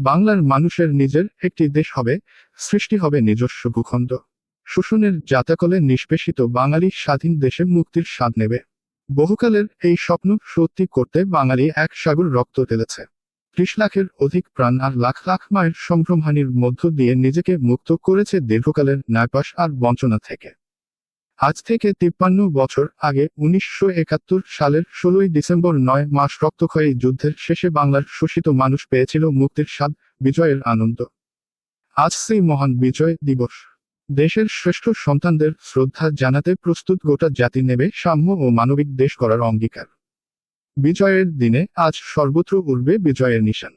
বাংলার মানুষের নিজের একটি দেশ হবে, সৃষ্টি হবে নিজস্ব ভূখণ্ড। শোষণের জাতাকলে নিষ্পেষিত বাঙালি স্বাধীন দেশে মুক্তির স্বাদ নেবে। বহুকালের এই স্বপ্ন সত্যি করতে বাঙালি এক সাগর রক্ত ঢেলেছে। ত্রিশ লাখের অধিক প্রাণ আর লাখ লাখ মায়ের সম্ভ্রমহানির মধ্য দিয়ে নিজেকে মুক্ত করেছে দীর্ঘকালের ন্যায়পাশ আর বঞ্চনা থেকে। আজ থেকে তিপ্পান্ন বছর আগে উনিশশো একাত্তর সালের ষোলোই ডিসেম্বর নয় মাস রক্তক্ষয়ী যুদ্ধের শেষে বাংলার শোষিত মানুষ পেয়েছিল মুক্তির স্বাদ, বিজয়ের আনন্দ। আজ সেই মহান বিজয় দিবস। দেশের শ্রেষ্ঠ সন্তানদের শ্রদ্ধা জানাতে প্রস্তুত গোটা জাতি নেবে সাম্য ও মানবিক দেশ করার অঙ্গীকার। বিজয়ের দিনে আজ সর্বত্র উঠবে বিজয়ের নিশান।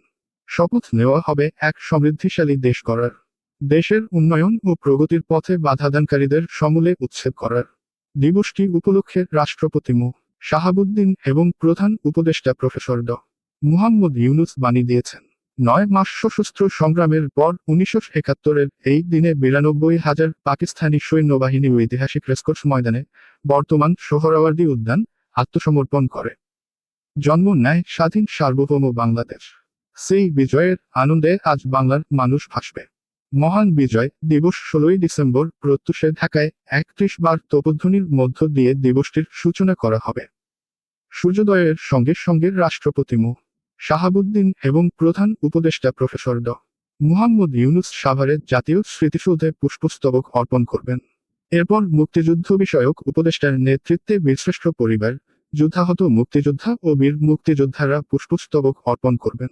শপথ নেওয়া হবে এক সমৃদ্ধিশালী দেশ করার দেশের উন্নয়ন ও প্রগতির পথে বাধাদানকারীদের সমূলে উচ্ছেদ করার দিবসটি উপলক্ষে রাষ্ট্রপতি মু. শাহাবুদ্দিন এবং প্রধান উপদেষ্টা প্রফেসর ড. মুহাম্মদ ইউনুস বাণী দিয়েছেন। নয় মাস সশস্ত্র সংগ্রামের পর উনিশশো একাত্তরের এই দিনে বিরানব্বই হাজার পাকিস্তানি সৈন্যবাহিনী ঐতিহাসিক রেসকোর্স ময়দানে বর্তমান সোহরাওয়ার্দী উদ্যান আত্মসমর্পণ করে। জন্ম নেয় স্বাধীন সার্বভৌম বাংলাদেশ। সেই বিজয়ের আনন্দে আজ বাংলার মানুষ ভাসবে। মহান বিজয় দিবস ষোলোই ডিসেম্বর প্রত্যুষে ঢাকায় একত্রিশ বার তোপধ্বনির মধ্য দিয়ে দিবসটির সূচনা করা হবে। সূর্যোদয়ের সঙ্গে সঙ্গে রাষ্ট্রপতি মো. শাহাবুদ্দিন এবং প্রধান উপদেষ্টা প্রফেসর ড. মুহাম্মদ ইউনুস সাভারে জাতীয় স্মৃতিসৌধে পুষ্পস্তবক অর্পণ করবেন। এরপর মুক্তিযুদ্ধ বিষয়ক উপদেষ্টার নেতৃত্বে বীরশ্রেষ্ঠ পরিবার, যুদ্ধাহত মুক্তিযোদ্ধা ও বীর মুক্তিযোদ্ধারা পুষ্পস্তবক অর্পণ করবেন।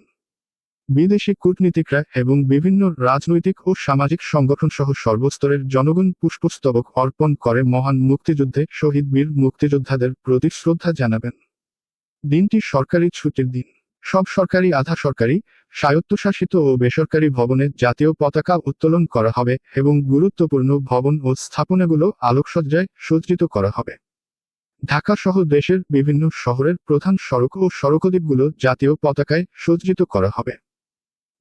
বিদেশি কূটনীতিকরা এবং বিভিন্ন রাজনৈতিক ও সামাজিক সংগঠন সহ সর্বস্তরের জনগণ পুষ্পস্তবক অর্পণ করে মহান মুক্তিযুদ্ধে শহীদ বীর মুক্তিযোদ্ধাদের প্রতি শ্রদ্ধা জানাবেন। দিনটি সরকারি ছুটির দিন। সব সরকারি, আধা সরকারি, স্বায়ত্তশাসিত ও বেসরকারি ভবনে জাতীয় পতাকা উত্তোলন করা হবে এবং গুরুত্বপূর্ণ ভবন ও স্থাপনাগুলো আলোকসজ্জায় সজ্জিত করা হবে। ঢাকা সহ দেশের বিভিন্ন শহরের প্রধান সড়ক ও সড়কদ্বীপগুলো জাতীয় পতাকায় সজ্জিত করা হবে।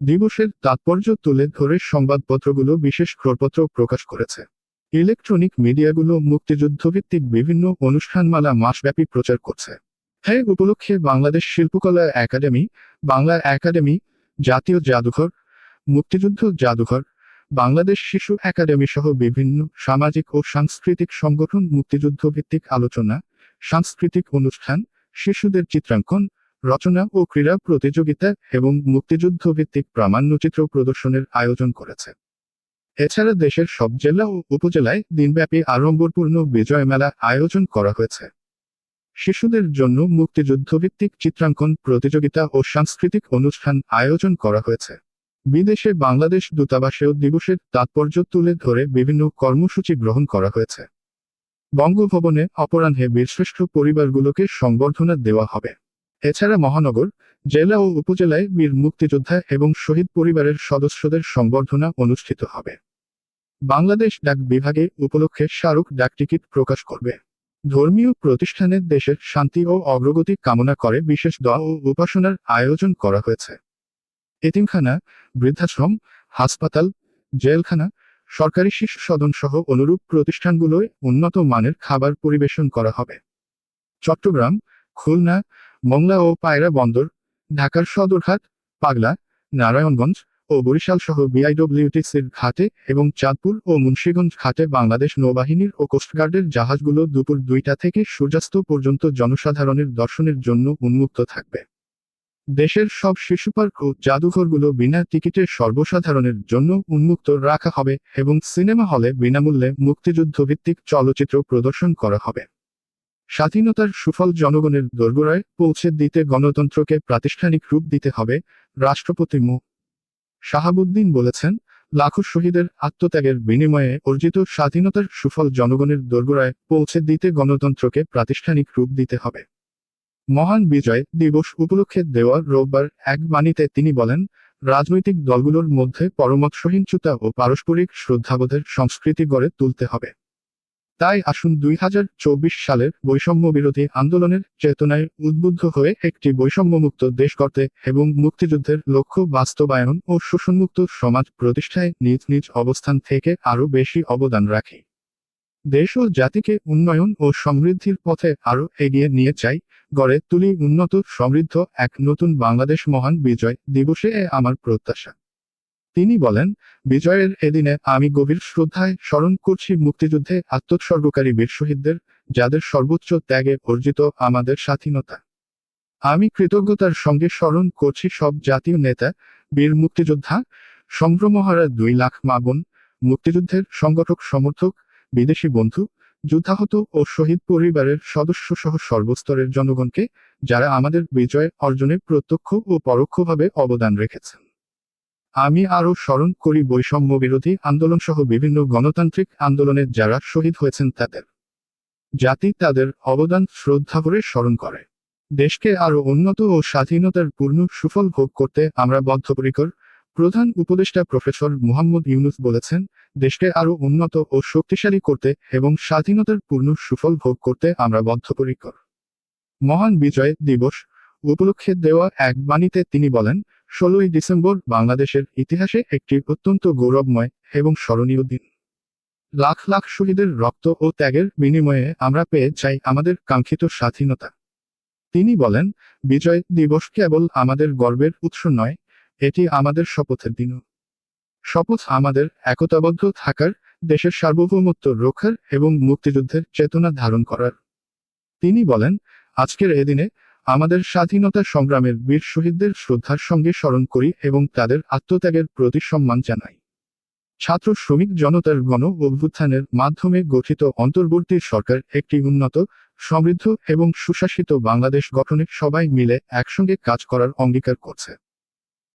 দিবসের তাৎপর্য তুলে ধরে সংবাদপত্রগুলো বিশেষ ক্রোড়পত্র প্রকাশ করেছে। ইলেকট্রনিক মিডিয়াগুলো মুক্তিযুদ্ধভিত্তিক বিভিন্ন অনুষ্ঠানমালা মাসব্যাপী প্রচার করছে। হ্যাঁ উপলক্ষে বাংলাদেশ শিল্পকলা একাডেমি, বাংলা একাডেমি, জাতীয় জাদুঘর, মুক্তিযুদ্ধ জাদুঘর, বাংলাদেশ শিশু একাডেমি সহ বিভিন্ন সামাজিক ও সাংস্কৃতিক সংগঠন মুক্তিযুদ্ধ ভিত্তিক আলোচনা, সাংস্কৃতিক অনুষ্ঠান, শিশুদের চিত্রাঙ্কন রচনা ও ক্রীড়া প্রতিযোগিতা এবং মুক্তিযুদ্ধ ভিত্তিক প্রামাণ্যচিত্র প্রদর্শনের আয়োজন করেছে। এছাড়া দেশের সব জেলা ও উপজেলায় দিনব্যাপী আড়ম্বরপূর্ণ বিজয় মেলা আয়োজন করা হয়েছে। শিশুদের জন্য মুক্তিযুদ্ধভিত্তিক চিত্রাঙ্কন প্রতিযোগিতা ও সাংস্কৃতিক অনুষ্ঠান আয়োজন করা হয়েছে। বিদেশে বাংলাদেশ দূতাবাসেও দিবসের তাৎপর্য তুলে ধরে বিভিন্ন কর্মসূচি গ্রহণ করা হয়েছে। বঙ্গভবনে অপরাহ্নে বীরশ্রেষ্ঠ পরিবারগুলোকে সংবর্ধনা দেওয়া হবে। এছাড়া মহানগর, জেলা ও উপজেলায় বীর মুক্তিযোদ্ধা এবং শহীদ পরিবারের সদস্যদের সংবর্ধনা অনুষ্ঠিত হবে। বাংলাদেশ ডাক বিভাগে উপলক্ষে স্মারক ডাকটিকিট প্রকাশ করবে। ধর্মীয় প্রতিষ্ঠানে দেশের শান্তি ও অগ্রগতি কামনা করে বিশেষ দোয়া ও উপাসনার আয়োজন করা হয়েছে। এতিমখানা, বৃদ্ধাশ্রম, হাসপাতাল, জেলখানা, সরকারি শিশু সদন সহ অনুরূপ প্রতিষ্ঠানগুলোয় উন্নত মানের খাবার পরিবেশন করা হবে। চট্টগ্রাম, খুলনা মংলা ও পায়রা বন্দর, ঢাকার সদরঘাট পাগলা, নারায়ণগঞ্জ ও বরিশাল সহ বিআইডব্লিউটিসির ঘাটে এবং চাঁদপুর ও মুন্সীগঞ্জ ঘাটে বাংলাদেশ নৌবাহিনীর ও কোস্টগার্ডের জাহাজগুলো দুপুর দুইটা থেকে সূর্যাস্ত পর্যন্ত জনসাধারণের দর্শনের জন্য উন্মুক্ত থাকবে। দেশের সব শিশু পার্ক ও জাদুঘরগুলো বিনা টিকিটে সর্বসাধারণের জন্য উন্মুক্ত রাখা হবে এবং সিনেমা হলে বিনামূল্যে মুক্তিযুদ্ধভিত্তিক চলচ্চিত্র প্রদর্শন করা হবে। স্বাধীনতার সুফল জনগণের দোরগোড়ায় পৌঁছে দিতে গণতন্ত্রকে প্রাতিষ্ঠানিক রূপ দিতে হবে, রাষ্ট্রপতি মো. শাহাবুদ্দিন বলেছেন, লাখো শহীদের আত্মত্যাগের বিনিময়ে অর্জিত স্বাধীনতার সুফল জনগণের দোরগোড়ায় পৌঁছে দিতে গণতন্ত্রকে প্রাতিষ্ঠানিক রূপ দিতে হবে। মহান বিজয় দিবস উপলক্ষে দেওয়া রোববার এক বাণীতে তিনি বলেন, রাজনৈতিক দলগুলোর মধ্যে পরমত সহিংসতা ও পারস্পরিক শ্রদ্ধাবোধের সংস্কৃতি গড়ে তুলতে হবে। তাই আসুন দুই হাজার চব্বিশ সালের বৈষম্য বিরোধী আন্দোলনের চেতনায় উদ্বুদ্ধ হয়ে একটি বৈষম্যমুক্ত দেশ গড়তে এবং মুক্তিযুদ্ধের লক্ষ্য বাস্তবায়ন ও শোষণমুক্ত সমাজ প্রতিষ্ঠায় নিজ নিজ অবস্থান থেকে আরও বেশি অবদান রাখি। দেশ ও জাতিকে উন্নয়ন ও সমৃদ্ধির পথে আরও এগিয়ে নিয়ে চাই, গড়ে তুলি উন্নত সমৃদ্ধ এক নতুন বাংলাদেশ মহান বিজয় দিবসে আমার প্রত্যাশা। তিনি বলেন, বিজয়ের এদিনে আমি গভীর শ্রদ্ধায় স্মরণ করছি মুক্তিযুদ্ধে আত্মোৎসর্গকারী বীর শহীদদের, যাদের সর্বোচ্চ ত্যাগে অর্জিত আমাদের স্বাধীনতা। আমি কৃতজ্ঞতার সঙ্গে স্মরণ করছি সব জাতীয় নেতা, বীর মুক্তিযোদ্ধা সম্ভ্রমহারা দুই লাখ মা বোন, মুক্তিযুদ্ধের সংগঠক সমর্থক, বিদেশি বন্ধু, যুদ্ধাহত ও শহীদ পরিবারের সদস্য সহ সর্বস্তরের জনগণকে, যারা আমাদের বিজয় অর্জনে প্রত্যক্ষ ও পরোক্ষভাবে অবদান রেখেছেন। আমি আরও স্মরণ করি বৈষম্য বিরোধী আন্দোলন সহ বিভিন্ন গণতান্ত্রিক আন্দোলনে যারা শহীদ হয়েছেন তাদের। জাতি তাদের অবদান শ্রদ্ধা করে স্মরণ করে। দেশকে আরও উন্নত ও স্বাধীনতার পূর্ণ সুফল ভোগ করতে আমরা বদ্ধপরিকর, প্রধান উপদেষ্টা প্রফেসর মুহাম্মদ ইউনুস বলেছেন, দেশকে আরও উন্নত ও শক্তিশালী করতে এবং স্বাধীনতার পূর্ণ সুফল ভোগ করতে আমরা বদ্ধপরিকর। মহান বিজয় দিবস উপলক্ষে দেওয়া এক বাণীতে তিনি বলেন ষোলোই ডিসেম্বর বাংলাদেশের ইতিহাসে একটি অত্যন্ত গৌরবময় এবং স্মরণীয় দিন। লাখ লাখ শহীদের রক্ত ও ত্যাগের বিনিময়ে আমরা পেয়ে চাই আমাদের কাঙ্ক্ষিত স্বাধীনতা। তিনি বলেন, বিজয় দিবস কেবল আমাদের গর্বের উৎস নয়, এটি আমাদের শপথের দিনও। শপথ আমাদের একতাবদ্ধ থাকার, দেশের সার্বভৌমত্ব রক্ষার এবং মুক্তিযুদ্ধের চেতনা ধারণ করার। তিনি বলেন, আজকের এদিনে আমাদের স্বাধীনতা সংগ্রামের বীর শহীদদের শ্রদ্ধার সঙ্গে স্মরণ করি এবং তাদের আত্মত্যাগের প্রতি সম্মান জানাই। ছাত্র শ্রমিক জনতার গণ অভ্যুত্থানের মাধ্যমে গঠিত অন্তর্বর্তী সরকার একটি উন্নত, সমৃদ্ধ এবং সুশাসিত বাংলাদেশ গঠনে সবাই মিলে একসঙ্গে কাজ করার অঙ্গীকার করছে।